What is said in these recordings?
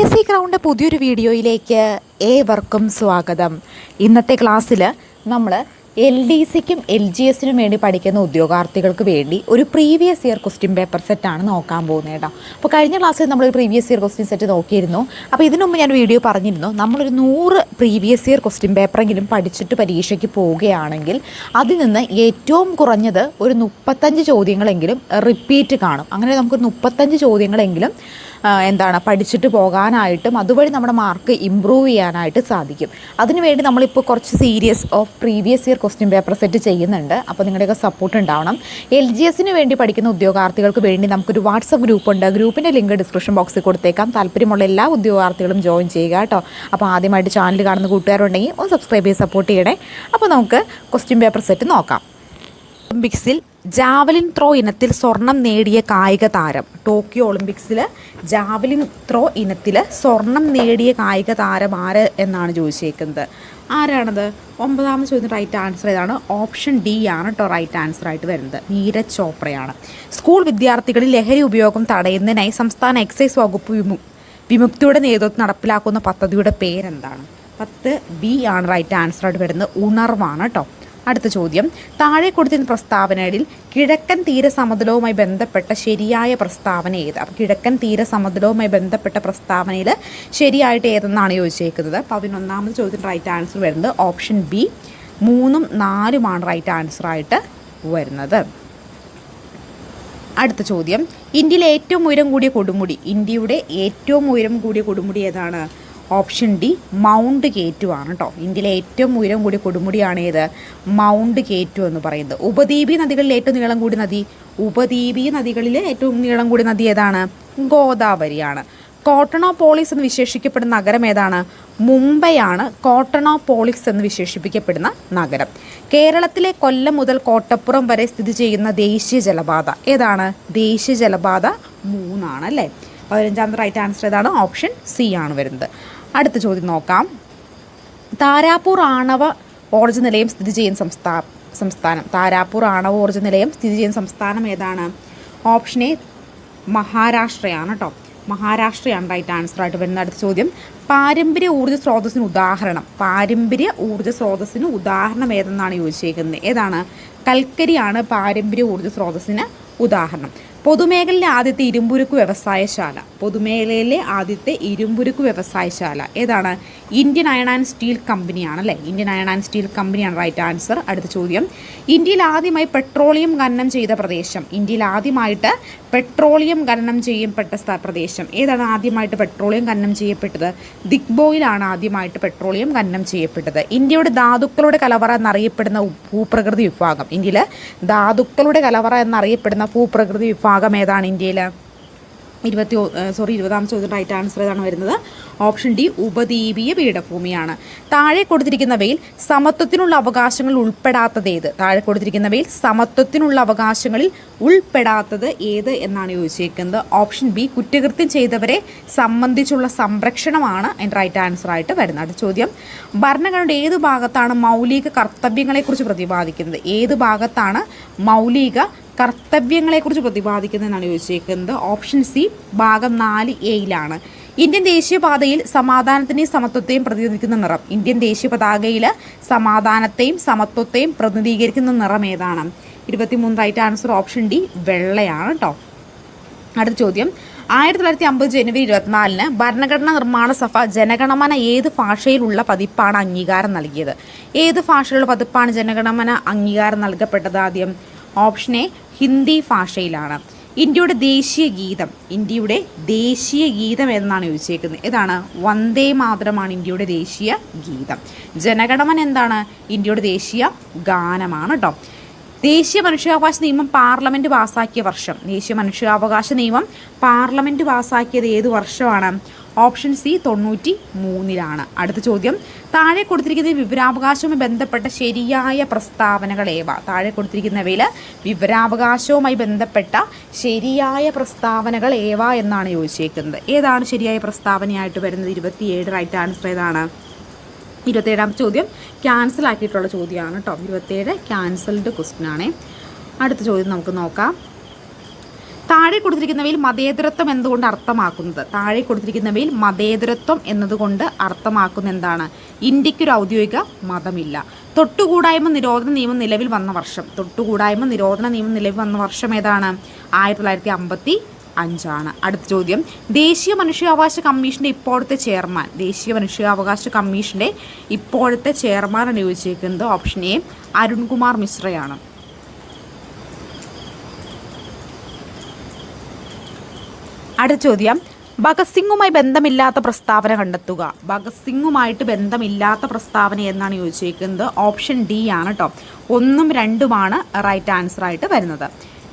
S C crowned പുതിയൊരു വീഡിയോയിലേക്ക് ഏവർക്കും സ്വാഗതം. ഇന്നത്തെ ക്ലാസ്സിൽ നമ്മൾ എൽ ഡി സിക്കും എൽ ജി എസിനും വേണ്ടി പഠിക്കുന്ന ഉദ്യോഗാർത്ഥികൾക്ക് വേണ്ടി ഒരു പ്രീവിയസ് ഇയർ ക്വസ്റ്റ്യൻ പേപ്പർ സെറ്റാണ് നോക്കാൻ പോകുന്നത് കേട്ടോ. അപ്പോൾ കഴിഞ്ഞ ക്ലാസ്സിൽ നമ്മൾ പ്രീവിയസ് ഇയർ ക്വസ്റ്റ്യൻ സെറ്റ് നോക്കിയിരുന്നു. അപ്പോൾ ഇതിനു മുമ്പ് ഞാൻ വീഡിയോ പറഞ്ഞിരുന്നു നമ്മളൊരു നൂറ് പ്രീവിയസ് ഇയർ ക്വസ്റ്റ്യൻ പേപ്പറെങ്കിലും പഠിച്ചിട്ട് പരീക്ഷയ്ക്ക് പോവുകയാണെങ്കിൽ അതിൽ നിന്ന് ഏറ്റവും കുറഞ്ഞത് ഒരു മുപ്പത്തഞ്ച് ചോദ്യങ്ങളെങ്കിലും റിപ്പീറ്റ് കാണും. അങ്ങനെ നമുക്ക് മുപ്പത്തഞ്ച് ചോദ്യങ്ങളെങ്കിലും എന്താണ് പഠിച്ചിട്ട് പോകാനായിട്ടും അതുവഴി നമ്മുടെ മാർക്ക് ഇമ്പ്രൂവ് ചെയ്യാനായിട്ട് സാധിക്കും. അതിനുവേണ്ടി നമ്മളിപ്പോൾ കുറച്ച് series of previous year question paper set ചെയ്യുന്നുണ്ട്. അപ്പോൾ നിങ്ങളുടെയൊക്കെ സപ്പോർട്ട് ഉണ്ടാവണം. എൽ ജി എസിന് വേണ്ടി പഠിക്കുന്ന ഉദ്യോഗാർത്ഥികൾക്ക് വേണ്ടി നമുക്കൊരു വാട്സപ്പ് ഗ്രൂപ്പുണ്ട്. ഗ്രൂപ്പിന്റെ ലിങ്ക് ഡിസ്ക്രിപ്ഷൻ ബോക്സിൽ കൊടുത്തേക്കാം. താല്പര്യമുള്ള എല്ലാ ഉദ്യോഗാർത്ഥികളും ജോയിൻ ചെയ്യുക കേട്ടോ. അപ്പോൾ ആദ്യമായിട്ട് ചാനൽ കാണുന്ന കൂട്ടുകാരുണ്ടെങ്കിൽ ഒന്ന് സബ്സ്ക്രൈബ് ചെയ്ത് സപ്പോർട്ട് ചെയ്യണേ. അപ്പോൾ നമുക്ക് ക്വസ്റ്റ്യൻ പേപ്പർ സെറ്റ് നോക്കാം. ഒളിമ്പിക്സിൽ ജാവലിൻ ത്രോ ഇനത്തിൽ സ്വർണം നേടിയ കായിക താരം. ടോക്കിയോ ഒളിമ്പിക്സിൽ ജാവലിൻ ത്രോ ഇനത്തിൽ സ്വർണം നേടിയ കായിക താരം ആര് എന്നാണ് ചോദിച്ചേക്കുന്നത്. ആരാണത്? ഒമ്പതാമത് ചോദ്യം റൈറ്റ് ആൻസർ ഏതാണ് ഓപ്ഷൻ ഡി ആണ് കേട്ടോ റൈറ്റ് ആൻസർ ആയിട്ട് വരുന്നത്. നീരജ് ചോപ്രയാണ്. സ്കൂൾ വിദ്യാർത്ഥികളിൽ ലഹരി ഉപയോഗം തടയുന്നതിനായി സംസ്ഥാന എക്സൈസ് വകുപ്പ് വിമു വിമുക്തിയുടെ നേതൃത്വം നടപ്പിലാക്കുന്ന പദ്ധതിയുടെ പേരെന്താണ്? പത്ത് ബി ആണ് റൈറ്റ് ആൻസർ ആയിട്ട് വരുന്നത്. ഉണർവാണ് കേട്ടോ അടുത്ത ചോദ്യം. താഴെ കൊടുത്തിരുന്ന പ്രസ്താവനകളിൽ കിഴക്കൻ തീരസമതലവുമായി ബന്ധപ്പെട്ട ശരിയായ പ്രസ്താവന ഏത്? അപ്പോൾ കിഴക്കൻ തീരസമതലവുമായി ബന്ധപ്പെട്ട പ്രസ്താവനയിൽ ശരിയായിട്ട് ഏതെന്നാണ് ചോദിച്ചേക്കുന്നത്. അപ്പോൾ പതിനൊന്നാമത് ചോദ്യത്തിന് റൈറ്റ് ആൻസർ വരുന്നത് ഓപ്ഷൻ ബി മൂന്നും നാലുമാണ് റൈറ്റ് ആൻസർ ആയിട്ട് വരുന്നത്. അടുത്ത ചോദ്യം. ഇന്ത്യയിലെ ഏറ്റവും ഉയരം കൂടിയ കൊടുമുടി ഇന്ത്യയുടെ ഏറ്റവും ഉയരം കൂടിയ കൊടുമുടി ഏതാണ്? ഓപ്ഷൻ ഡി മൗണ്ട് കേറ്റു ആണ് കേട്ടോ ഇന്ത്യയിലെ ഏറ്റവും ഉയരം കൂടിയ കൊടുമുടിയാണ് ഏത്? മൗണ്ട് കേറ്റു എന്ന് പറയുന്നത്. ഉപദ്വീപി നദികളിലെ ഏറ്റവും നീളം കൂടിയ നദി ഉപദ്വീപി നദികളിലെ ഏറ്റവും നീളം കൂടിയ നദി ഏതാണ്? ഗോദാവരിയാണ്. കോട്ടണോപോളിസ് എന്ന് വിശേഷിക്കപ്പെടുന്ന നഗരം ഏതാണ്? മുംബൈയാണ് കോട്ടണോപോളിസ് എന്ന് വിശേഷിപ്പിക്കപ്പെടുന്ന നഗരം. കേരളത്തിലെ കൊല്ലം മുതൽ കോട്ടപ്പുറം വരെ സ്ഥിതി ചെയ്യുന്ന ദേശീയ ജലപാത ഏതാണ്? ദേശീയ ജലപാത മൂന്നാണ് അല്ലേ? പതിനഞ്ചാമത്തെ റൈറ്റ് ആൻസർ ഏതാണ്? ഓപ്ഷൻ സി ആണ് വരുന്നത്. അടുത്ത ചോദ്യം നോക്കാം. താരാപൂർ ആണവ ഊർജ നിലയം സ്ഥിതി ചെയ്യുന്ന സംസ്ഥാ സംസ്ഥാനം. താരാപൂർ ആണവ ഊർജ നിലയം സ്ഥിതി ചെയ്യുന്ന സംസ്ഥാനം ഏതാണ്? ഓപ്ഷൻ എ മഹാരാഷ്ട്രയാണ് കേട്ടോ മഹാരാഷ്ട്രയാണ് റൈറ്റ് ആൻസർ ആയിട്ട് വരുന്ന അടുത്ത ചോദ്യം. പാരമ്പര്യ ഊർജ സ്രോതസ്സിന് ഉദാഹരണം. പാരമ്പര്യ ഊർജ സ്രോതസ്സിന് ഉദാഹരണം ഏതെന്നാണ് ചോദിച്ചേക്കുന്നത്? ഏതാണ്? കൽക്കരിയാണ് പാരമ്പര്യ ഊർജ സ്രോതസ്സിന് ഉദാഹരണം. പൊതുമേഖലയിലെ ആദ്യത്തെ ഇരുമ്പുരുക്ക് വ്യവസായശാല. പൊതുമേഖലയിലെ ആദ്യത്തെ ഇരുമ്പുരുക്ക് വ്യവസായശാല. ഏതാണ്? ഇന്ത്യൻ അയൺ ആൻഡ് സ്റ്റീൽ കമ്പനിയാണ് അല്ലേ ഇന്ത്യൻ അയൺ ആൻഡ് സ്റ്റീൽ കമ്പനിയാണ് റൈറ്റ് ആൻസർ. അടുത്ത ചോദ്യം. ഇന്ത്യയിൽ ആദ്യമായി പെട്രോളിയം ഖനനം ചെയ്ത പ്രദേശം. ഇന്ത്യയിൽ ആദ്യമായിട്ട് പെട്രോളിയം ഖനനം ചെയ്യപ്പെട്ട സ്ഥ- പ്രദേശം. ഏതാണ് ആദ്യമായിട്ട് പെട്രോളിയം ഖനനം ചെയ്യപ്പെട്ടത്? ദിഗ്ബോയിലാണ് ആദ്യമായിട്ട് പെട്രോളിയം ഖനനം ചെയ്യപ്പെട്ടത്. ഇന്ത്യയുടെ ധാതുക്കളുടെ കലവറ എന്നറിയപ്പെടുന്ന ഭൂപ്രകൃതി വിഭാഗം. ഇന്ത്യയിൽ ധാതുക്കളുടെ കലവറ എന്നറിയപ്പെടുന്ന ഭൂപ്രകൃതി വിഭാഗം ഏതാണ് ഇന്ത്യയിൽ ഇരുപത്തി സോറി ഇരുപതാം ചോദ്യം റൈറ്റ് ആൻസർ ഏതാണ് വരുന്നത്. ഓപ്ഷൻ ഡി ഉപദ്വീപീയ പീഠഭൂമിയാണ്. താഴെ കൊടുത്തിരിക്കുന്നവയിൽ സമത്വത്തിനുള്ള അവകാശങ്ങൾ ഉൾപ്പെടാത്തത് ഏത്? താഴെ കൊടുത്തിരിക്കുന്നവയിൽ സമത്വത്തിനുള്ള അവകാശങ്ങളിൽ ഉൾപ്പെടാത്തത് ഏത് എന്നാണ് ചോദിച്ചേക്കുന്നത്. ഓപ്ഷൻ ബി കുറ്റകൃത്യം ചെയ്തവരെ സംബന്ധിച്ചുള്ള സംരക്ഷണമാണ് അതിന്റെ റൈറ്റ് ആൻസർ ആയിട്ട് വരുന്നത്. അടുത്ത ചോദ്യം. ഭരണഘടനയുടെ ഏത് ഭാഗത്താണ് മൗലിക കർത്തവ്യങ്ങളെക്കുറിച്ച് പ്രതിപാദിക്കുന്നത്? ഏത് ഭാഗത്താണ് മൗലിക കർത്തവ്യങ്ങളെക്കുറിച്ച് പ്രതിപാദിക്കുന്നതെന്നാണ് ചോദിച്ചേക്കുന്നത് ഓപ്ഷൻ സി ഭാഗം നാല് എയിലാണ് ഇന്ത്യൻ ദേശീയപാതയിൽ സമാധാനത്തിന്റെയും സമത്വത്തെയും പ്രതിനിധിക്കുന്ന നിറം. ഇന്ത്യൻ ദേശീയ പതാകയിൽ സമാധാനത്തെയും സമത്വത്തെയും പ്രതിനിധീകരിക്കുന്ന നിറം ഏതാണ്? ഇരുപത്തിമൂന്നായിട്ട് ആൻസർ ഓപ്ഷൻ ഡി വെള്ളയാണ് കേട്ടോ അടുത്ത ചോദ്യം. ആയിരത്തി തൊള്ളായിരത്തി അമ്പത് ജനുവരി ഇരുപത്തിനാലിന് ഭരണഘടനാ നിർമ്മാണ സഭ ജനഗണമന ഏത് ഭാഷയിലുള്ള പതിപ്പാണ് അംഗീകാരം നൽകിയത്? ഏത് ഭാഷയിലുള്ള പതിപ്പാണ് ജനഗണമന അംഗീകാരം നൽകപ്പെട്ടത് ആദ്യം? ഓപ്ഷൻ എ ഹിന്ദി ഭാഷയിലാണ്. ഇന്ത്യയുടെ ദേശീയ ഗീതം ഇന്ത്യയുടെ ദേശീയ ഗീതം എന്നാണ് ചോദിച്ചേക്കുന്നത് ഇതാണ് വന്ദേ മാതരമാണ് ഇന്ത്യയുടെ ദേശീയ ഗീതം. ജനഗണമൻ എന്താണ്? ഇന്ത്യയുടെ ദേശീയ ഗാനമാണ് കേട്ടോ ദേശീയ മനുഷ്യാവകാശ നിയമം പാർലമെന്റ് പാസാക്കിയ വർഷം. ദേശീയ മനുഷ്യാവകാശ നിയമം പാർലമെന്റ് പാസാക്കിയത് ഏത് വർഷമാണ്? ഓപ്ഷൻ സി തൊണ്ണൂറ്റി മൂന്നിലാണ് അടുത്ത ചോദ്യം. താഴെ കൊടുത്തിരിക്കുന്ന വിവരാവകാശവുമായി ബന്ധപ്പെട്ട ശരിയായ പ്രസ്താവനകൾ ഏവ? താഴെ കൊടുത്തിരിക്കുന്നവയിൽ വിവരാവകാശവുമായി ബന്ധപ്പെട്ട ശരിയായ പ്രസ്താവനകൾ ഏവ എന്നാണ് ചോദിച്ചേക്കുന്നത്. ഏതാണ് ശരിയായ പ്രസ്താവനയായിട്ട് വരുന്നത്? ഇരുപത്തിയേഴ് റൈറ്റ് ആൻസർ ഏതാണ്? ഇരുപത്തേഴാം ചോദ്യം. ക്യാൻസൽ ആക്കിയിട്ടുള്ള ചോദ്യമാണ് കേട്ടോ. ഇരുപത്തേഴ് ക്യാൻസൽഡ് ക്വസ്റ്റ്യൻ ആണേ. അടുത്ത ചോദ്യം നമുക്ക് നോക്കാം. താഴെ കൊടുത്തിരിക്കുന്നവയിൽ മതേതരത്വം എന്തുകൊണ്ട് അർത്ഥമാക്കുന്നത്. താഴെ കൊടുത്തിരിക്കുന്നവയിൽ മതേതരത്വം എന്നതുകൊണ്ട് അർത്ഥമാക്കുന്ന എന്താണ്? ഇന്ത്യക്കൊരു ഔദ്യോഗിക മതമില്ല. തൊട്ടുകൂടായ്മ നിരോധന നിയമം നിലവിൽ വന്ന വർഷം. തൊട്ടുകൂടായ്മ നിരോധന നിയമം നിലവിൽ വന്ന വർഷം ഏതാണ്? ആയിരത്തി തൊള്ളായിരത്തി അമ്പത്തി അഞ്ചാണ് അടുത്ത ചോദ്യം. ദേശീയ മനുഷ്യാവകാശ കമ്മീഷന്റെ ഇപ്പോഴത്തെ ചെയർമാൻ. ദേശീയ മനുഷ്യാവകാശ കമ്മീഷന്റെ ഇപ്പോഴത്തെ ചെയർമാനാണ് ചോദിച്ചിരിക്കുന്നത് ഓപ്ഷൻ എ അരുൺകുമാർ മിശ്രയാണ്. അടുത്ത ചോദ്യം ഭഗത് സിംഗുമായി ബന്ധമില്ലാത്ത പ്രസ്താവന കണ്ടെത്തുക. ഭഗത് സിംഗുമായിട്ട് ബന്ധമില്ലാത്ത പ്രസ്താവന എന്നാണ് ചോദിച്ചിരിക്കുന്നത് ഓപ്ഷൻ ഡി ആണ് കേട്ടോ ഒന്നും രണ്ടുമാണ് റൈറ്റ് ആൻസർ ആയിട്ട് വരുന്നത്.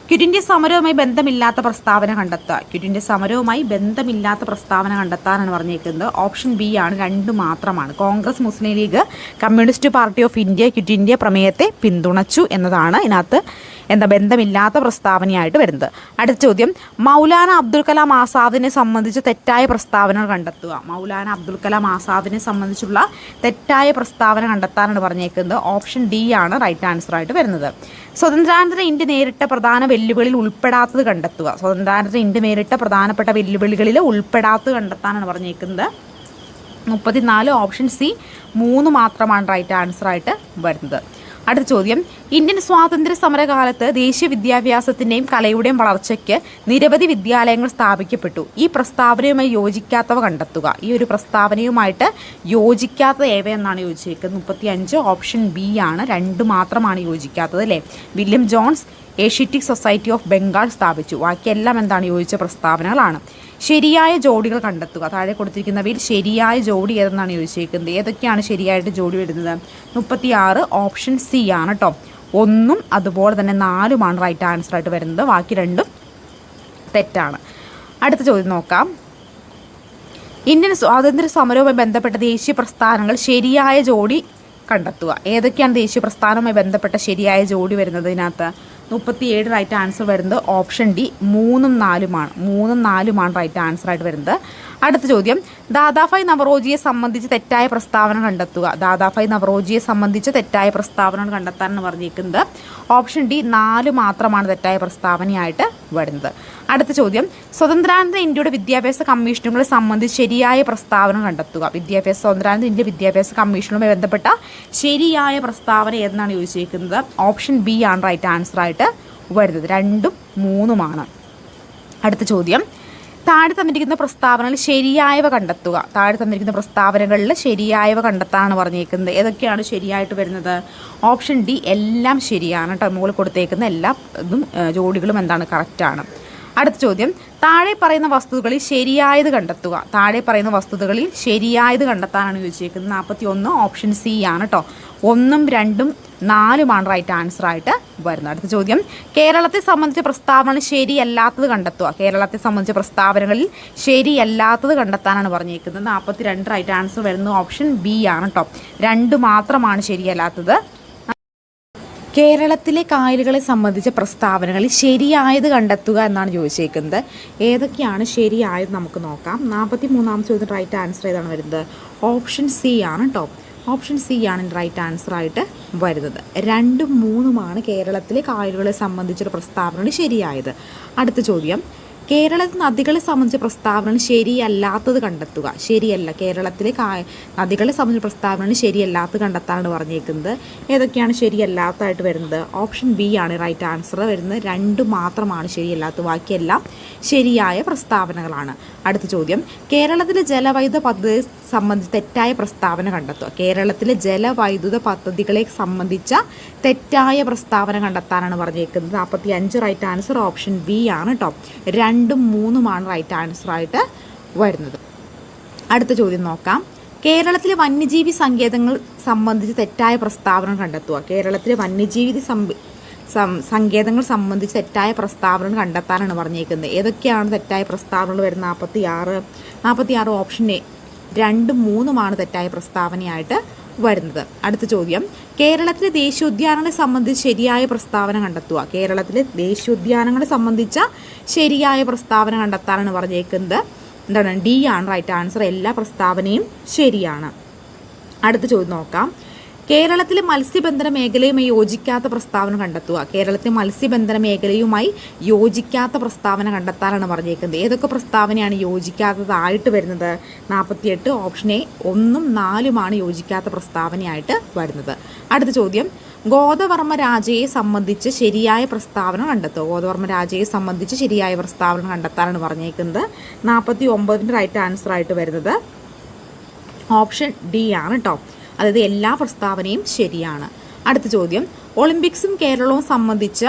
ക്യുറ്റിന്റെ സമരവുമായി ബന്ധമില്ലാത്ത പ്രസ്താവന കണ്ടെത്തുക. ക്യുറ്റിന്റെ സമരവുമായി ബന്ധമില്ലാത്ത പ്രസ്താവന കണ്ടെത്താനാണ് പറഞ്ഞേക്കുന്നത് ഓപ്ഷൻ ബി ആണ് രണ്ട് മാത്രമാണ്. Congress Muslim League Communist Party of India Quit India പ്രമേയത്തെ പിന്തുണച്ചു എന്നതാണ് ഇതിനകത്ത് എന്താ ബന്ധമില്ലാത്ത പ്രസ്താവനയായിട്ട് വരുന്നത്. അടുത്ത ചോദ്യം മൗലാന അബ്ദുൽ കലാം ആസാദിനെ സംബന്ധിച്ച് തെറ്റായ പ്രസ്താവന കണ്ടെത്തുക. മൗലാന അബ്ദുൽ കലാം ആസാദിനെ സംബന്ധിച്ചുള്ള തെറ്റായ പ്രസ്താവന കണ്ടെത്താനാണ് പറഞ്ഞേക്കുന്നത്. ഓപ്ഷൻ ഡി ആണ് റൈറ്റ് ആൻസർ ആയിട്ട് വരുന്നത്. സ്വതന്ത്രാനന്തര ഇന്ത്യ നേരിട്ട പ്രധാന വെല്ലുവിളിയിൽ ഉൾപ്പെടാത്തത് കണ്ടെത്തുക. സ്വതന്ത്രാനന്തര ഇന്ത്യ നേരിട്ട പ്രധാനപ്പെട്ട വെല്ലുവിളികളിൽ ഉൾപ്പെടാത്തത് കണ്ടെത്താനാണ് പറഞ്ഞേക്കുന്നത്. മുപ്പത്തിനാല് ഓപ്ഷൻ സി മൂന്ന് മാത്രമാണ് റൈറ്റ് ആൻസർ ആയിട്ട് വരുന്നത്. അടുത്ത ചോദ്യം. ഇന്ത്യൻ സ്വാതന്ത്ര്യ സമരകാലത്ത് ദേശീയ വിദ്യാഭ്യാസത്തിന്റെയും കലയുടെയും വളർച്ചയ്ക്ക് നിരവധി വിദ്യാലയങ്ങൾ സ്ഥാപിക്കപ്പെട്ടു. ഈ പ്രസ്താവനയുമായി യോജിക്കാത്തവ കണ്ടെത്തുക. ഈ ഒരു പ്രസ്താവനയുമായിട്ട് യോജിക്കാത്ത ഏവയെന്നാണ് ചോദിച്ചിരിക്കുന്നത് മുപ്പത്തി അഞ്ച് ഓപ്ഷൻ ബി ആണ്. രണ്ട് മാത്രമാണ് യോജിക്കാത്തത് അല്ലേ? William Jones Asiatic Society of Bengal സ്ഥാപിച്ചു. ബാക്കിയെല്ലാം എന്താണ്? യോജിച്ച പ്രസ്താവനകളാണ്. ശരിയായ ജോഡികൾ കണ്ടെത്തുക. താഴെ കൊടുത്തിരിക്കുന്നവയിൽ ശരിയായ ജോഡി ഏതെന്നാണ് ചോദിച്ചിരിക്കുന്നത് ഏതൊക്കെയാണ് ശരിയായിട്ട് ജോഡി വരുന്നത്? മുപ്പത്തി ആറ് ഓപ്ഷൻ സി ആണ് കേട്ടോ ഒന്നും അതുപോലെ തന്നെ നാലുമാണ് റൈറ്റ് ആൻസർ ആയിട്ട് വരുന്നത്. ബാക്കി രണ്ടും തെറ്റാണ്. അടുത്ത ചോദ്യം നോക്കാം. ഇന്ത്യൻ സ്വാതന്ത്ര്യ സമരവുമായി ബന്ധപ്പെട്ട ദേശീയ പ്രസ്ഥാനങ്ങൾ ശരിയായ ജോഡി കണ്ടെത്തുക. ഏതൊക്കെയാണ് ദേശീയ പ്രസ്ഥാനവുമായി ബന്ധപ്പെട്ട ശരിയായ ജോഡി വരുന്നത് ഇതിനകത്ത് മുപ്പത്തിയേഴ് റൈറ്റ് ആൻസർ വരുന്നത് ഓപ്ഷൻ ഡി മൂന്നും നാലുമാണ്. മൂന്നും നാലുമാണ് റൈറ്റ് ആൻസർ ആയിട്ട് വരുന്നത്. അടുത്ത ചോദ്യം ദാദാഫായ് നവറോജിയെ സംബന്ധിച്ച് തെറ്റായ പ്രസ്താവന കണ്ടെത്തുക. ദാദാഫായ് നവറോജിയെ സംബന്ധിച്ച് തെറ്റായ പ്രസ്താവന കണ്ടെത്താനാണ് പറഞ്ഞിരിക്കുന്നത്. ഓപ്ഷൻ ഡി നാല് മാത്രമാണ് തെറ്റായ പ്രസ്താവനയായിട്ട് വരുന്നത്. അടുത്ത ചോദ്യം. സ്വതന്ത്രാനന്തര ഇന്ത്യയുടെ വിദ്യാഭ്യാസ കമ്മീഷനുകളെ സംബന്ധിച്ച് ശരിയായ പ്രസ്താവന കണ്ടെത്തുക. വിദ്യാഭ്യാസ സ്വതന്ത്രാനന്തര ഇന്ത്യ വിദ്യാഭ്യാസ കമ്മീഷനുമായി ബന്ധപ്പെട്ട ശരിയായ പ്രസ്താവന എന്നാണ് ചോദിച്ചിരിക്കുന്നത്? ഓപ്ഷൻ ബി ആണ് റൈറ്റ് ആൻസർ ആയിട്ട് വരുന്നത്. രണ്ടും മൂന്നുമാണ്. അടുത്ത ചോദ്യം. താഴെ തന്നിരിക്കുന്ന പ്രസ്താവനകൾ ശരിയായവ കണ്ടെത്തുക. താഴെ തന്നിരിക്കുന്ന പ്രസ്താവനകളിൽ ശരിയായവ കണ്ടെത്താനാണ് പറഞ്ഞേക്കുന്നത് ഏതൊക്കെയാണ് ശരിയായിട്ട് വരുന്നത്? ഓപ്ഷൻ ഡി എല്ലാം ശരിയാണ് കേട്ടോ. മുകളിൽ കൊടുത്തേക്കുന്ന എല്ലാ ഇതും ജോഡികളും എന്താണ്? കറക്റ്റാണ്. അടുത്ത ചോദ്യം. താഴെ പറയുന്ന വസ്തുതകളിൽ ശരിയായത് കണ്ടെത്തുക. താഴെ പറയുന്ന വസ്തുതകളിൽ ശരിയായത് കണ്ടെത്താനാണ് ചോദിച്ചേക്കുന്നത്. നാൽപ്പത്തി ഒന്ന് ഓപ്ഷൻ സി ആണ് കേട്ടോ ഒന്നും രണ്ടും നാലുമാണ് റൈറ്റ് ആൻസർ ആയിട്ട് വരുന്നത്. അടുത്ത ചോദ്യം. കേരളത്തെ സംബന്ധിച്ച പ്രസ്താവന ശരിയല്ലാത്തത് കണ്ടെത്തുക. കേരളത്തെ സംബന്ധിച്ച പ്രസ്താവനകളിൽ ശരിയല്ലാത്തത് കണ്ടെത്താനാണ് പറഞ്ഞേക്കുന്നത്. നാൽപ്പത്തി രണ്ട് റൈറ്റ് ആൻസർ വരുന്നത് ഓപ്ഷൻ ബി ആണ് കേട്ടോ രണ്ട് മാത്രമാണ് ശരിയല്ലാത്തത് കേരളത്തിലെ കായലുകളെ സംബന്ധിച്ച പ്രസ്താവനകളിൽ ശരിയായത് കണ്ടെത്തുക എന്നാണ് ചോദിച്ചേക്കുന്നത്. ഏതൊക്കെയാണ് ശരിയായത് നമുക്ക് നോക്കാം. നാൽപ്പത്തി മൂന്നാമത്തെ ചോദ്യം റൈറ്റ് ആൻസർ ഏതാണ് വരുന്നത്? ഓപ്ഷൻ സി ആണ് കേട്ടോ ഓപ്ഷൻ സി ആണ് റൈറ്റ് ആൻസർ ആയിട്ട് വരുന്നത്. രണ്ടും മൂന്നുമാണ് കേരളത്തിലെ കായലുകളെ സംബന്ധിച്ചൊരു പ്രസ്താവനകൾ ശരിയായത്. അടുത്ത ചോദ്യം. കേരളത്തിൽ നദികളെ സംബന്ധിച്ച പ്രസ്താവന ശരിയല്ലാത്തത് കണ്ടെത്തുക. ശരിയല്ല. കേരളത്തിലെ നദികളെ സംബന്ധിച്ച പ്രസ്താവന ശരിയല്ലാത്തത് കണ്ടെത്താനാണ് പറഞ്ഞേക്കുന്നത് ഏതൊക്കെയാണ് ശരിയല്ലാത്തതായിട്ട് വരുന്നത്? ഓപ്ഷൻ ബി ആണ് റൈറ്റ് ആൻസർ. വരുന്നത് രണ്ട് മാത്രമാണ് ശരിയല്ലാത്തത് ബാക്കിയെല്ലാം ശരിയായ പ്രസ്താവനകളാണ്. അടുത്ത ചോദ്യം. കേരളത്തിലെ ജലവൈദ്യുത പദ്ധതി സംബന്ധിച്ച് തെറ്റായ പ്രസ്താവന കണ്ടെത്തുക. കേരളത്തിലെ ജലവൈദ്യുത പദ്ധതികളെ സംബന്ധിച്ച തെറ്റായ പ്രസ്താവന കണ്ടെത്താനാണ് പറഞ്ഞേക്കുന്നത് നാൽപ്പത്തി അഞ്ച് റൈറ്റ് ആൻസർ ഓപ്ഷൻ ബി ആണ് കേട്ടോ രണ്ടും മൂന്നുമാണ് റൈറ്റ് ആൻസർ ആയിട്ട് വരുന്നത്. അടുത്ത ചോദ്യം നോക്കാം. കേരളത്തിലെ വന്യജീവി സങ്കേതങ്ങൾ സംബന്ധിച്ച് തെറ്റായ പ്രസ്താവന കണ്ടെത്തുക. കേരളത്തിലെ വന്യജീവി സങ്കേതങ്ങൾ സംബന്ധിച്ച് തെറ്റായ പ്രസ്താവന കണ്ടെത്താനാണ് പറഞ്ഞേക്കുന്നത്. ഏതൊക്കെയാണ് തെറ്റായ പ്രസ്താവനകൾ വരുന്നത്? നാൽപ്പത്തി ആറ് നാൽപ്പത്തി ആറ് ഓപ്ഷൻ രണ്ടും മൂന്നുമാണ് തെറ്റായ പ്രസ്താവനയായിട്ട് വരുന്നത്. അടുത്ത ചോദ്യം. കേരളത്തിലെ ദേശീയോദ്യാനങ്ങളെ സംബന്ധിച്ച് ശരിയായ പ്രസ്താവന കണ്ടെത്തുക. കേരളത്തിലെ ദേശീയോദ്യാനങ്ങളെ സംബന്ധിച്ച ശരിയായ പ്രസ്താവന കണ്ടെത്താനാണ് പറഞ്ഞേക്കുന്നത്. എന്താണ്? ഡി ആണ് റൈറ്റ് ആൻസർ എല്ലാ പ്രസ്താവനയും ശരിയാണ്. അടുത്ത ചോദ്യം നോക്കാം. കേരളത്തിലെ മത്സ്യബന്ധന മേഖലയുമായി യോജിക്കാത്ത പ്രസ്താവന കണ്ടെത്തുക. കേരളത്തിലെ മത്സ്യബന്ധന മേഖലയുമായി യോജിക്കാത്ത പ്രസ്താവന കണ്ടെത്താനാണ് പറഞ്ഞേക്കുന്നത് ഏതൊക്കെ പ്രസ്താവനയാണ് യോജിക്കാത്തതായിട്ട് വരുന്നത്? നാൽപ്പത്തിയെട്ട് ഓപ്ഷൻ എ ഒന്നും നാലുമാണ് യോജിക്കാത്ത പ്രസ്താവനയായിട്ട് വരുന്നത്. അടുത്ത ചോദ്യം. ഗോദവർമ്മ രാജയെ സംബന്ധിച്ച് ശരിയായ പ്രസ്താവന കണ്ടെത്തുക. ഗോദവർമ്മ രാജയെ സംബന്ധിച്ച് ശരിയായ പ്രസ്താവന കണ്ടെത്താനാണ് പറഞ്ഞേക്കുന്നത് നാൽപ്പത്തി ഒമ്പതിന്റെ റൈറ്റ് ആൻസർ ആയിട്ട് വരുന്നത്. ഓപ്ഷൻ ഡി ആണ് കേട്ടോ അതായത് എല്ലാ പ്രസ്താവനയും ശരിയാണ്. അടുത്ത ചോദ്യം. ഒളിമ്പിക്സും കേരളവും സംബന്ധിച്ച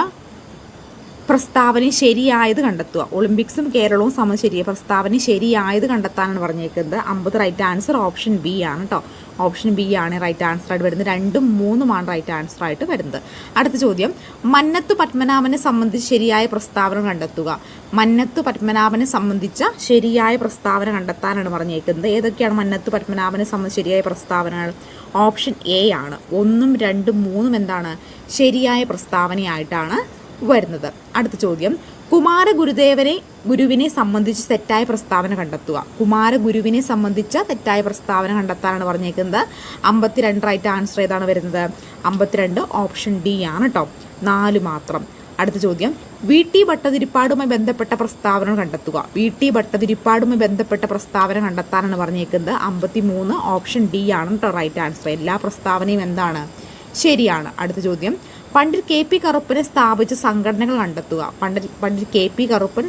പ്രസ്താവന ശരിയായത് കണ്ടെത്തുക. ഒളിമ്പിക്സും കേരളവും സമ ശരിയ പ്രസ്താവന ശരിയായത് കണ്ടെത്താനാണ് പറഞ്ഞേക്കുന്നത്. അമ്പത് റൈറ്റ് ആൻസർ ഓപ്ഷൻ ബി ആണ് കേട്ടോ ഓപ്ഷൻ ബി ആണ് റൈറ്റ് ആൻസർ ആയിട്ട് വരുന്നത്. രണ്ടും മൂന്നുമാണ് റൈറ്റ് ആൻസർ ആയിട്ട് വരുന്നത്. അടുത്ത ചോദ്യം. മന്നത്ത് പത്മനാഭനെ സംബന്ധിച്ച് ശരിയായ പ്രസ്താവന കണ്ടെത്തുക. മന്നത്ത് പത്മനാഭനെ സംബന്ധിച്ച ശരിയായ പ്രസ്താവന കണ്ടെത്താനാണ് പറഞ്ഞേക്കുന്നത്. ഏതൊക്കെയാണ് മന്നത്ത് പത്മനാഭനെ സംബന്ധിച്ച് ശരിയായ പ്രസ്താവനകൾ? ഓപ്ഷൻ എ ആണ്. ഒന്നും രണ്ടും മൂന്നും എന്താണ്? ശരിയായ പ്രസ്താവനയായിട്ടാണ് വരുന്നത്. അടുത്ത ചോദ്യം. കുമാരഗുരുദേവനെ ഗുരുവിനെ സംബന്ധിച്ച് തെറ്റായ പ്രസ്താവന കണ്ടെത്തുക. കുമാരഗുരുവിനെ സംബന്ധിച്ച തെറ്റായ പ്രസ്താവന കണ്ടെത്താനാണ് പറഞ്ഞേക്കുന്നത്. അമ്പത്തിരണ്ട് റൈറ്റ് ആൻസർ ഏതാണ് വരുന്നത്? അമ്പത്തിരണ്ട് ഓപ്ഷൻ ഡി ആണ് കേട്ടോ നാല് മാത്രം. അടുത്ത ചോദ്യം. വി ടി ഭട്ടതിരിപ്പാടുമായി ബന്ധപ്പെട്ട പ്രസ്താവന കണ്ടെത്തുക. വി ടി ഭട്ടതിരിപ്പാടുമായി ബന്ധപ്പെട്ട പ്രസ്താവന കണ്ടെത്താനാണ് പറഞ്ഞേക്കുന്നത്. അമ്പത്തി മൂന്ന് ഓപ്ഷൻ ഡി ആണ് കേട്ടോ റൈറ്റ് ആൻസർ എല്ലാ പ്രസ്താവനയും എന്താണ്? ശരിയാണ്. അടുത്ത ചോദ്യം. പണ്ഡിറ്റ് കെ പി കറുപ്പനെ സ്ഥാപിച്ച സംഘടനകൾ കണ്ടെത്തുക. പണ്ട് പണ്ടിൽ കെ പി കറുപ്പൻ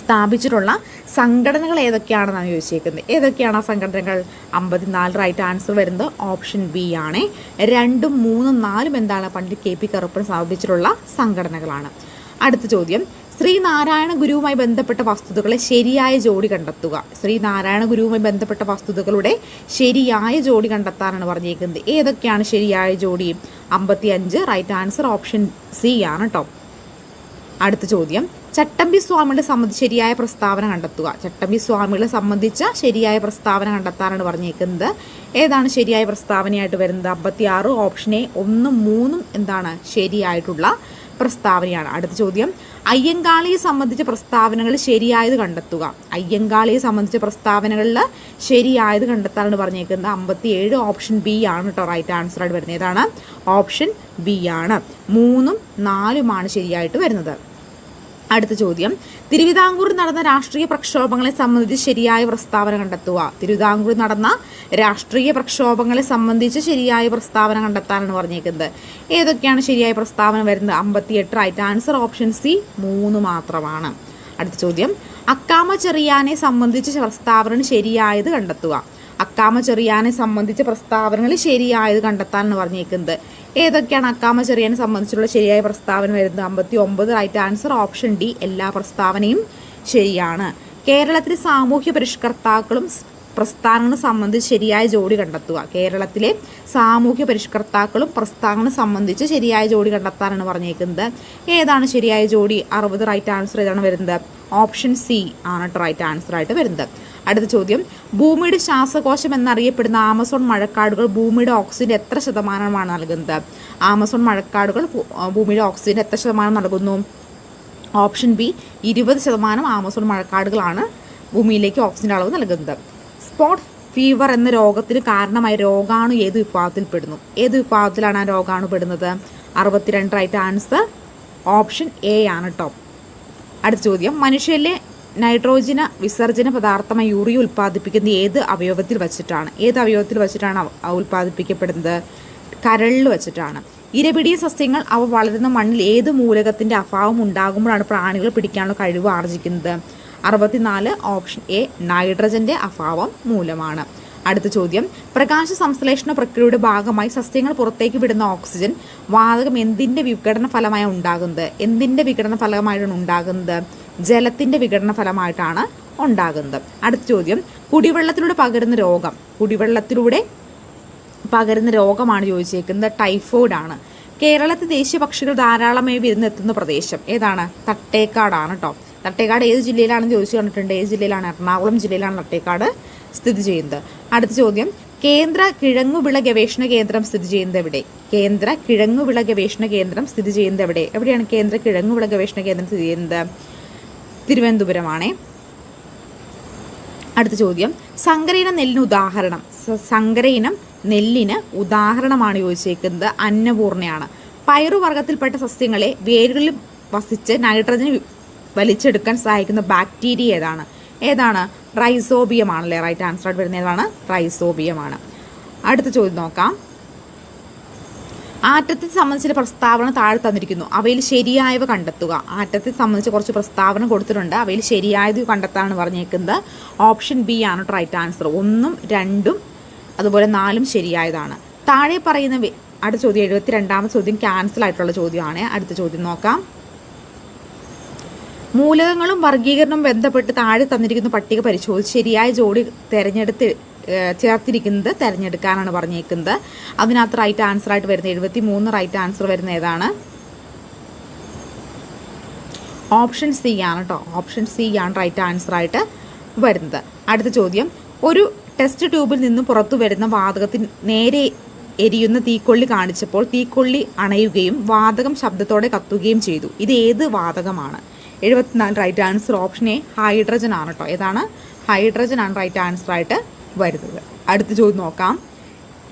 സ്ഥാപിച്ചിട്ടുള്ള സംഘടനകൾ ഏതൊക്കെയാണെന്നാണ് ചോദിച്ചേക്കുന്നത്. ഏതൊക്കെയാണ് ആ സംഘടനകൾ? അമ്പത്തിനാല് റൈറ്റ് ആൻസർ വരുന്നത് ഓപ്ഷൻ ബി ആണ്. രണ്ടും മൂന്നും നാലും എന്താണ് പണ്ട് കെ പി കറുപ്പൻ സ്ഥാപിച്ചിട്ടുള്ള സംഘടനകളാണ്. അടുത്ത ചോദ്യം. ശ്രീനാരായണ ഗുരുവുമായി ബന്ധപ്പെട്ട വസ്തുതകളെ ശരിയായ ജോഡി കണ്ടെത്തുക. ശ്രീനാരായണ ഗുരുവുമായി ബന്ധപ്പെട്ട വസ്തുതകളുടെ ശരിയായ ജോഡി കണ്ടെത്താനാണ് പറഞ്ഞേക്കുന്നത് ഏതൊക്കെയാണ് ശരിയായ ജോഡി? അമ്പത്തി അഞ്ച് റൈറ്റ് ആൻസർ ഓപ്ഷൻ സി ആണ് കേട്ടോ അടുത്ത ചോദ്യം. ചട്ടമ്പി സ്വാമികളെ സംബന്ധിച്ച് ശരിയായ പ്രസ്താവന കണ്ടെത്തുക. ചട്ടമ്പി സ്വാമികളെ സംബന്ധിച്ച ശരിയായ പ്രസ്താവന കണ്ടെത്താനാണ് പറഞ്ഞേക്കുന്നത് ഏതാണ് ശരിയായ പ്രസ്താവനയായിട്ട് വരുന്നത്? അമ്പത്തി ആറ് ഓപ്ഷൻ എ ഒന്നും മൂന്നും എന്താണ് ശരിയായിട്ടുള്ള പ്രസ്താവനയാണ്. അടുത്ത ചോദ്യം. അയ്യങ്കാളിയെ സംബന്ധിച്ച പ്രസ്താവനകൾ ശരിയായത് കണ്ടെത്തുക. അയ്യങ്കാളിയെ സംബന്ധിച്ച പ്രസ്താവനകളിൽ ശരിയായത് കണ്ടെത്താനാണ് പറഞ്ഞേക്കുന്നത്. അമ്പത്തി ഏഴ് ഓപ്ഷൻ ബി ആണ് കേട്ടോ റൈറ്റ് ആൻസർ ആയിട്ട് വരുന്നത്. ഏതാണ്? ഓപ്ഷൻ ബി ആണ്. മൂന്നും നാലുമാണ് ശരിയായിട്ട് വരുന്നത്. അടുത്ത ചോദ്യം. തിരുവിതാംകൂറിൽ നടന്ന രാഷ്ട്രീയ പ്രക്ഷോഭങ്ങളെ സംബന്ധിച്ച് ശരിയായ പ്രസ്താവന കണ്ടെത്തുക. തിരുവിതാംകൂറിൽ നടന്ന രാഷ്ട്രീയ പ്രക്ഷോഭങ്ങളെ സംബന്ധിച്ച് ശരിയായ പ്രസ്താവന കണ്ടെത്താനാണ് പറഞ്ഞേക്കുന്നത് ഏതൊക്കെയാണ് ശരിയായ പ്രസ്താവന വരുന്നത്? അമ്പത്തിയെട്ട് റൈറ്റ് ആൻസർ ഓപ്ഷൻ സി മൂന്ന് മാത്രമാണ്. അടുത്ത ചോദ്യം. അക്കാമ ചെറിയാനെ സംബന്ധിച്ച് പ്രസ്താവന ശരിയായത് കണ്ടെത്തുക. അക്കാമ ചെറിയാനെ സംബന്ധിച്ച് പ്രസ്താവനകൾ ശരിയായത് കണ്ടെത്താനാണ് പറഞ്ഞേക്കുന്നത് ഏതൊക്കെയാണ് അക്കാമ ചെറിയാനെ സംബന്ധിച്ചുള്ള ശരിയായ പ്രസ്താവന വരുന്നത്? അമ്പത്തി ഒമ്പത് റൈറ്റ് ആൻസർ ഓപ്ഷൻ ഡി എല്ലാ പ്രസ്താവനയും ശരിയാണ്. കേരളത്തിലെ സാമൂഹ്യ പരിഷ്കർത്താക്കളും പ്രസ്ഥാനങ്ങൾ സംബന്ധിച്ച് ശരിയായ ജോഡി കണ്ടെത്തുക. കേരളത്തിലെ സാമൂഹ്യ പരിഷ്കർത്താക്കളും പ്രസ്ഥാനങ്ങൾ സംബന്ധിച്ച് ശരിയായ ജോഡി കണ്ടെത്താനാണ് പറഞ്ഞേക്കുന്നത്. ഏതാണ് ശരിയായ ജോഡി? അറുപത് റൈറ്റ് ആൻസർ ഏതാണ് വരുന്നത്? ഓപ്ഷൻ സി ആണ് റൈറ്റ് ആൻസർ ആയിട്ട് വരുന്നത്. അടുത്ത ചോദ്യം. ഭൂമിയുടെ ശ്വാസകോശം എന്നറിയപ്പെടുന്ന ആമസോൺ മഴക്കാടുകൾ ഭൂമിയുടെ ഓക്സിജൻ എത്ര ശതമാനമാണ് നൽകുന്നത്? ആമസോൺ മഴക്കാടുകൾ ഭൂമിയുടെ ഓക്സിജൻ എത്ര ശതമാനം നൽകുന്നു? ഓപ്ഷൻ ബി ഇരുപത് ശതമാനം ആമസോൺ മഴക്കാടുകളാണ് ഭൂമിയിലേക്ക് ഓക്സിജൻ അളവ് നൽകുന്നത്. സ്പോട്ട് ഫീവർ എന്ന രോഗത്തിന് കാരണമായ രോഗാണു ഏത് വിഭാഗത്തിൽപ്പെടുന്നു ഏത് വിഭാഗത്തിലാണ് ആ രോഗാണു പെടുന്നത്? അറുപത്തിരണ്ട് റൈറ്റ് ആൻസർ ഓപ്ഷൻ എ ആണ് കേട്ടോ അടുത്ത ചോദ്യം. മനുഷ്യരിലെ നൈട്രോജന വിസർജന പദാർത്ഥമായ യൂറിയ ഉൽപ്പാദിപ്പിക്കുന്ന ഏത് അവയവത്തിൽ വച്ചിട്ടാണ്? ഏത് അവയവത്തിൽ വച്ചിട്ടാണ് ഉൽപ്പാദിപ്പിക്കപ്പെടുന്നത്? കരളിൽ വച്ചിട്ടാണ്. ഇരപിടിയ സസ്യങ്ങൾ അവ വളരുന്ന മണ്ണിൽ ഏത് മൂലകത്തിന്റെ അഭാവം ഉണ്ടാകുമ്പോഴാണ് പ്രാണികൾ പിടിക്കാനുള്ള കഴിവ് ആർജിക്കുന്നത്? അറുപത്തിനാല് ഓപ്ഷൻ എ നൈട്രജന്റെ അഭാവം മൂലമാണ്. അടുത്ത ചോദ്യം. പ്രകാശ സംശ്ലേഷണ പ്രക്രിയയുടെ ഭാഗമായി സസ്യങ്ങൾ പുറത്തേക്ക് വിടുന്ന ഓക്സിജൻ വാതകം എന്തിന്റെ വിഘടന ഫലമായി ഉണ്ടാകുന്നത്? എന്തിന്റെ വിഘടന ഫലമായിട്ടാണ് ഉണ്ടാകുന്നത്? ജലത്തിന്റെ വിഘടന ഫലമായിട്ടാണ് ഉണ്ടാകുന്നത്. അടുത്ത ചോദ്യം കുടിവെള്ളത്തിലൂടെ പകരുന്ന രോഗം. കുടിവെള്ളത്തിലൂടെ പകരുന്ന രോഗമാണ് ചോദിച്ചേക്കുന്നത്. ടൈഫോയിഡ് ആണ്. കേരളത്തിൽ ദേശീയ പക്ഷികൾ ധാരാളമായി വിരുന്നെത്തുന്ന പ്രദേശം ഏതാണ്? തട്ടേക്കാടാണ് കേട്ടോ തട്ടേക്കാട് ഏത് ജില്ലയിലാണെന്ന് ചോദിച്ചു കണ്ടിട്ടുണ്ട്. ഏത് ജില്ലയിലാണ്? എറണാകുളം ജില്ലയിലാണ് തട്ടേക്കാട് സ്ഥിതി ചെയ്യുന്നത്. അടുത്ത ചോദ്യം കേന്ദ്ര കിഴങ്ങുവിള ഗവേഷണ കേന്ദ്രം സ്ഥിതി ചെയ്യുന്നത് എവിടെ? കേന്ദ്ര കിഴങ്ങുവിള ഗവേഷണ കേന്ദ്രം സ്ഥിതി ചെയ്യുന്നത് എവിടെ? എവിടെയാണ് കേന്ദ്ര കിഴങ്ങുവിള ഗവേഷണ കേന്ദ്രം സ്ഥിതി ചെയ്യുന്നത്? തിരുവനന്തപുരമാണേ. അടുത്ത ചോദ്യം. സങ്കരയിനം നെല്ലിന് ഉദാഹരണം. സങ്കരയിനം നെല്ലിന് ഉദാഹരണമാണ് ചോദിച്ചേക്കുന്നത്. അന്നപൂർണയാണ്. പയറുവർഗത്തിൽപ്പെട്ട സസ്യങ്ങളെ വേരുകളിൽ വസിച്ച് നൈട്രജൻ വലിച്ചെടുക്കാൻ സഹായിക്കുന്ന ബാക്ടീരിയ ഏതാണ്? ഏതാണ്? റൈസോബിയമാണല്ലേ? റൈറ്റ് ആൻസർ ആയിട്ട് വരുന്നത് ഏതാണ്? റൈസോബിയമാണ്. അടുത്ത ചോദ്യം നോക്കാം. ആറ്റത്തെ സംബന്ധിച്ച പ്രസ്താവന താഴെ തന്നിരിക്കുന്നു. അവയിൽ ശരിയായവ കണ്ടെത്തുക. ആറ്റത്തെ സംബന്ധിച്ച് കുറച്ച് പ്രസ്താവന കൊടുത്തിട്ടുണ്ട്. അവയിൽ ശരിയായത് കണ്ടെത്താനാണ് പറഞ്ഞേക്കുന്നത് ഓപ്ഷൻ ബി ആണ് റൈറ്റ് ആൻസർ. ഒന്നും രണ്ടും അതുപോലെ നാലും ശരിയായതാണ്. താഴെ പറയുന്ന അടുത്ത ചോദ്യം എഴുപത്തി രണ്ടാമത്തെ ചോദ്യം ക്യാൻസൽ ആയിട്ടുള്ള ചോദ്യമാണ്. അടുത്ത ചോദ്യം നോക്കാം. മൂലകങ്ങളും വർഗീകരണവും ബന്ധപ്പെട്ട് താഴെ തന്നിരിക്കുന്ന പട്ടിക പരിശോധിച്ച് ശരിയായ ജോഡി തിരഞ്ഞെടുത്ത് ചേർത്തിരിക്കുന്നത് തിരഞ്ഞെടുക്കാനാണ് പറഞ്ഞേക്കുന്നത്. അതിനകത്ത് റൈറ്റ് ആൻസർ ആയിട്ട് വരുന്നത് എഴുപത്തി മൂന്ന് റൈറ്റ് ആൻസർ വരുന്ന ഏതാണ്? ഓപ്ഷൻ സി ആണ് കേട്ടോ ഓപ്ഷൻ സി ആണ് റൈറ്റ് ആൻസർ ആയിട്ട് വരുന്നത്. അടുത്ത ചോദ്യം. ഒരു ടെസ്റ്റ് ട്യൂബിൽ നിന്നും പുറത്തു വരുന്ന വാതകത്തിന് നേരെ എരിയുന്ന തീക്കൊള്ളി കാണിച്ചപ്പോൾ തീക്കൊള്ളി അണയുകയും വാതകം ശബ്ദത്തോടെ കത്തുകയും ചെയ്തു. ഇത് ഏത് വാതകമാണ്? എഴുപത്തിനാല് right answer option A hydrogen ആണ് കേട്ടോ ഏതാണ്? ഹൈഡ്രജൻ ആണ് റൈറ്റ് ആൻസർ ആയിട്ട് വരുന്നത്. അടുത്ത ചോദ്യം നോക്കാം.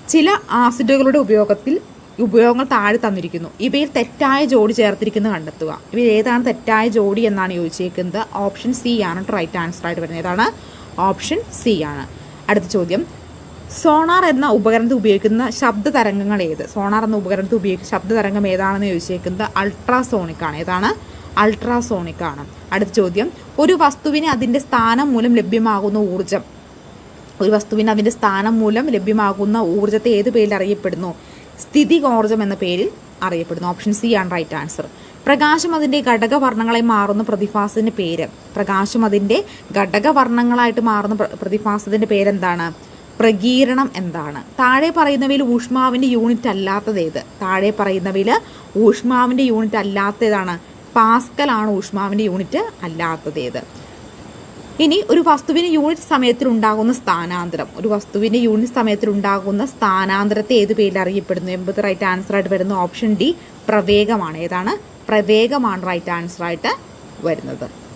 ചില ആസിഡുകളുടെ ഉപയോഗത്തിൽ ഉപയോഗങ്ങൾ താഴെ തന്നിരിക്കുന്നു. ഇവയിൽ തെറ്റായ ജോഡി ചേർത്തിരിക്കുന്നത് കണ്ടെത്തുക. ഇവയിൽ ഏതാണ് തെറ്റായ ജോഡി എന്നാണ് ചോദിച്ചേക്കുന്നത്. ഓപ്ഷൻ സി ആണ് റൈറ്റ് ആൻസർ ആയിട്ട് വരുന്നത്. ഏതാണ്? ഓപ്ഷൻ സി ആണ്. അടുത്ത ചോദ്യം. സോണാർ എന്ന ഉപകരണത്തിൽ ഉപയോഗിക്കുന്ന ശബ്ദ തരംഗങ്ങൾ ഏത്? സോണാർ എന്ന ഉപകരണത്തിൽ ഉപയോഗിക്കുന്ന ശബ്ദ തരംഗം ഏതാണെന്ന് ചോദിച്ചേക്കുന്നത് അൾട്രാസോണിക് ആണ്. ഏതാണ്? അൾട്രാസോണിക് ആണ്. അടുത്ത ചോദ്യം. ഒരു വസ്തുവിന് അതിന്റെ സ്ഥാനം മൂലം ലഭ്യമാകുന്ന ഊർജം ഒരു വസ്തുവിന് അതിന്റെ സ്ഥാനം മൂലം ലഭ്യമാകുന്ന ഊർജത്തെ ഏത് പേരിൽ അറിയപ്പെടുന്നു? സ്ഥിതികോർജം എന്ന പേരിൽ അറിയപ്പെടുന്നു. ഓപ്ഷൻ സി ആണ് റൈറ്റ് ആൻസർ പ്രകാശം അതിന്റെ ഘടകവർണങ്ങളായി മാറുന്ന പ്രതിഭാസത്തിന്റെ പേര്. പ്രകാശം അതിന്റെ ഘടകവർണങ്ങളായിട്ട് മാറുന്ന പ്ര- പ്രതിഭാസത്തിന്റെ പേരെന്താണ്? പ്രകീരണം എന്താണ്? താഴെ പറയുന്നവയിൽ ഊഷ്മാവിന്റെ യൂണിറ്റ് അല്ലാത്തത് ഏത്? താഴെ പറയുന്നവയിൽ ഊഷ്മാവിന്റെ യൂണിറ്റ് അല്ലാത്തതാണ് പാസ്കലാണ് ഊഷ്മാവിന്റെ യൂണിറ്റ് അല്ലാത്തത് ഏത്? ഇനി ഒരു വസ്തുവിന് യൂണിറ്റ് സമയത്തിൽ ഉണ്ടാകുന്ന സ്ഥാനാന്തരം. ഒരു വസ്തുവിന് യൂണിറ്റ് സമയത്തിൽ ഉണ്ടാകുന്ന സ്ഥാനാന്തരത്തെ ഏത് പേരിൽ അറിയപ്പെടുന്നു? എൺപത് റൈറ്റ് ആൻസർ ആയിട്ട് വരുന്ന ഓപ്ഷൻ ഡി പ്രവേഗമാണ്. ഏതാണ്? പ്രവേഗമാണ് റൈറ്റ് ആൻസർ ആയിട്ട് വരുന്നത്.